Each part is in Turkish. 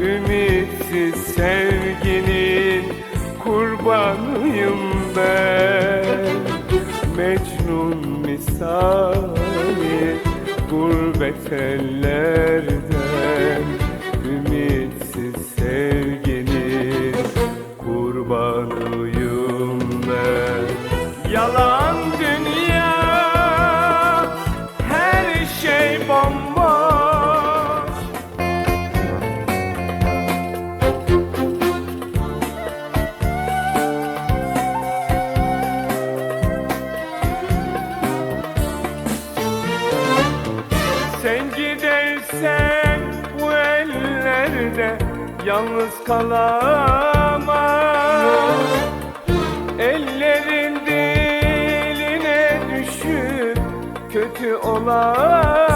Ümitsiz sevginin kurbanıyım ben. Mecnun misali gurbet ellerden Sen gidersen bu ellerde yalnız kalamam Ellerin diline düşüp kötü olamam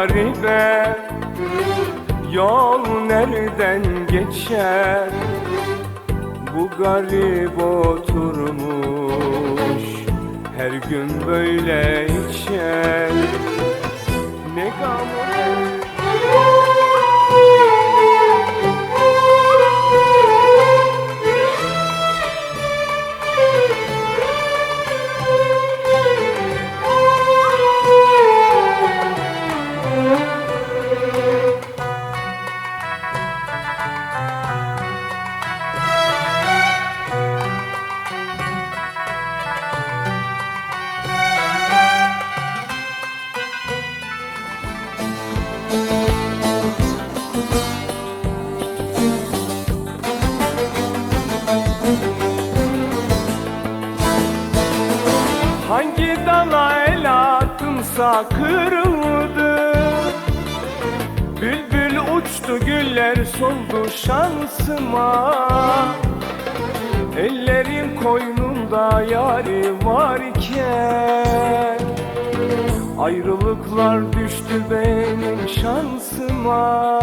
garibe. Yol nereden geçer? Bu garip oturmuş. Her gün böyle içer Hangi dala el attımsa kırıldı. Bülbül uçtu güller soldu şansıma. Ellerin koynunda yari var iken Ayrılıklar düştü benim şansıma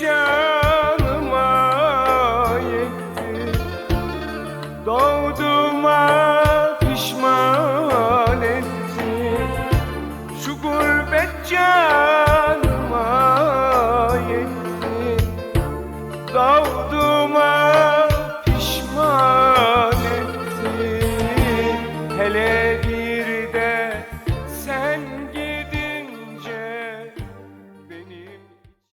canıma yetti. Doğduğuma pişman etti Şu gurbet